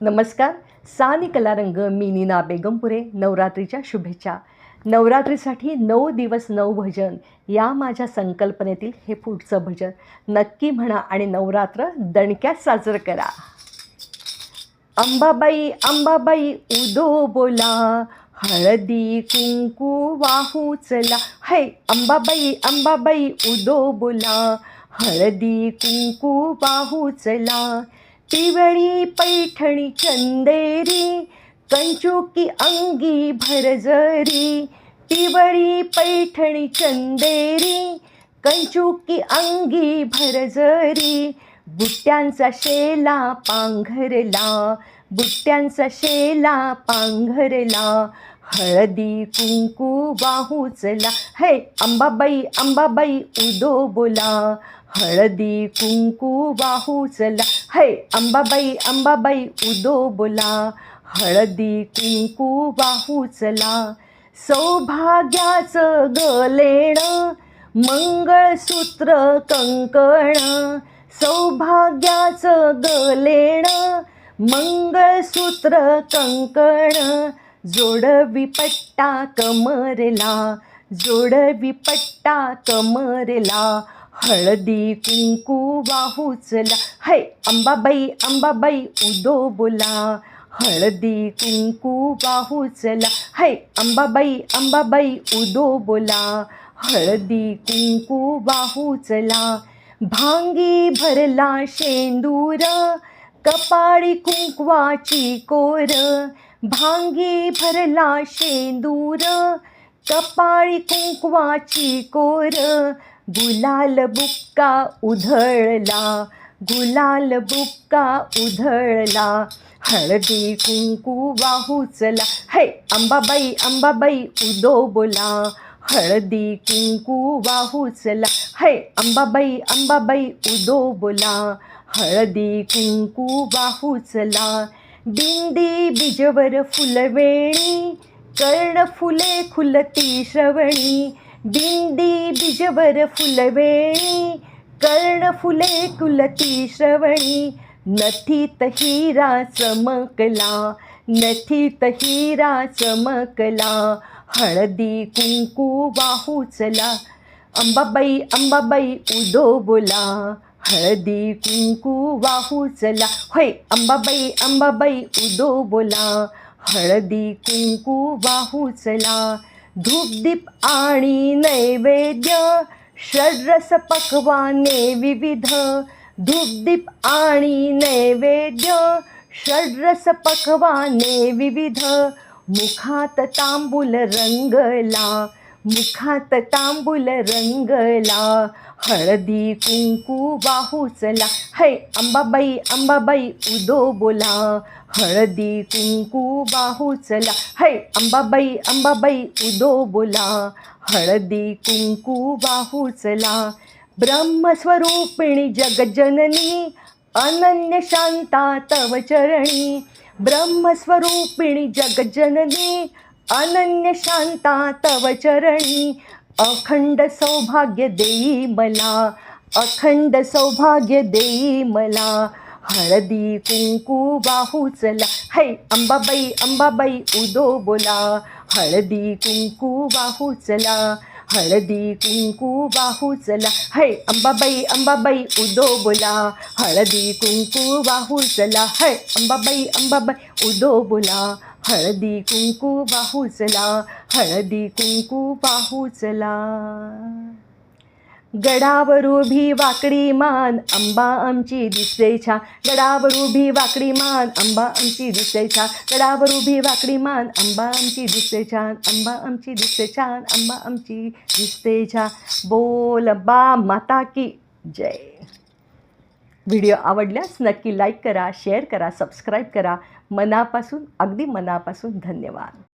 नमस्कार. सानी कलारंग मी नीना बेगमपुरे. नवरात्रीच्या शुभेच्छा. नवरात्रीसाठी नऊ दिवस नऊ भजन या माझ्या संकल्पनेतील हे पुढचं भजन. नक्की म्हणा आणि नवरात्र दणक्यात साजरं करा. अंबाबाई अंबाबाई उदो बोला. हळदी कुंकू वाहू चला. है अंबाबाई अंबाबाई उदो बोला. हळदी कुंकू वाहू चला. पिवळी पैठणी चंदेरी कंचुकी अंगी भरजरी पिवळी पैठणी चंदेरी कंचुकी अंगी भरजरी बुट्ट्यांचा शेला पांघरला बुट्ट्यांचा शेला पांघरला हळदी कुंकू वाहूचला हे अंबाबाई अंबाबाई उदो बोला हळदी कुंकू वाहूचला है अंबाबाई अंबाबाई उदो बोला हळदी कुंकू वाहूचला सौभाग्याचं गलेण मंगळसूत्र कंकण सौभाग्याचं गलेण मंगळसूत्र कंकण जोडवी पट्टा कमरला जोडवी पट्टा कमरला हळदी कुंकू वाहूचला. है अंबाबाई अंबाबाई उदो बोला. हळदी कुंकू वाहूचला. है अंबाबाई अंबाबाई उदो बोला. हळदी कुंकू वाहूचला. भांगी भरला शेंदूर कपाळी कुंकवाची कोर. भांगी भरला शेंदूर कपाळी कुंकवाची कोर. गुलाल बुक्का उधळला गुलाल बुक्का उधळला हळदी कुंकू वाहूचला. है अंबाबाई अंबाबाई उदो बोला. हळदी कुंकू वाहूचला. है अंबाबाई अंबाबाई उदो बोला. हळदी कुंकू वाहूचला. दिंडी बिजवर फुलवेणी कर्ण फुले खुलती श्रवणी. दिंडी बिजवर फुलवेणी कर्ण फुले कुलती श्रवणी नथीत हिरा चमकला नथीत हिरा चमकला हळदी कुंकू वाहूचला अंबाबाई अंबाबाई उदो बोला हळदी कुंकू वाहूचला होय अंबाबाई अंबाबाई उदो बोला हळदी कुंकू वाहूचला धूपदीप आणि नैवेद्य षड्रस पकवाने विविध. धूपदीप आणि नैवेद्य षड्रस पकवाने विविध. मुखात तांबूल रंगला मुखात तांबूल रंगला. हळदी कुंकू वाहूचला है अंबाबाई अंबाबाई उदो बोला. हळदी कुंकू वाहूचला है अंबाबाई अंबाबाई उदो बोला. हळदी कुंकू वाहूचला ब्रह्मस्वरूपिणी जगजननी अनन्य शांता तव चरणी. ब्रह्मस्वरूपिणी जगजननी अनन्य शांता तव चरणी. अखंड सौभाग्य देई मला अखंड सौभाग्य देई मला. हळदी कुंकू वाहूचला है अंबाबाई अंबाबाई उदो बोला हळदी कुंकू वाहूचला हळदी कुंकू वाहूचला है अंबाबाई अंबाबाई उदो बोला हळदी कुंकू वाहूचला है अंबाबाई अंबाबाई उदो बोला हळदी कुंकू वाहूचला हळदी कुंकू वाहूचला गडावर उभी वाकडी मान अंबा आमची दिसे छा गडावर उभी वाकडी मान अंबा आमची दिसे छा गडावर उभी वाकडी मान अंबा आमची दिसते छान अंबा आमची दिसते छान अंबा आमची दिसते छा बोल बा माता की जय. व्हिडिओ आवडल्यास नक्की लाईक करा शेअर करा सबस्क्राईब करा. मनापासून अगदी मनापासून धन्यवाद.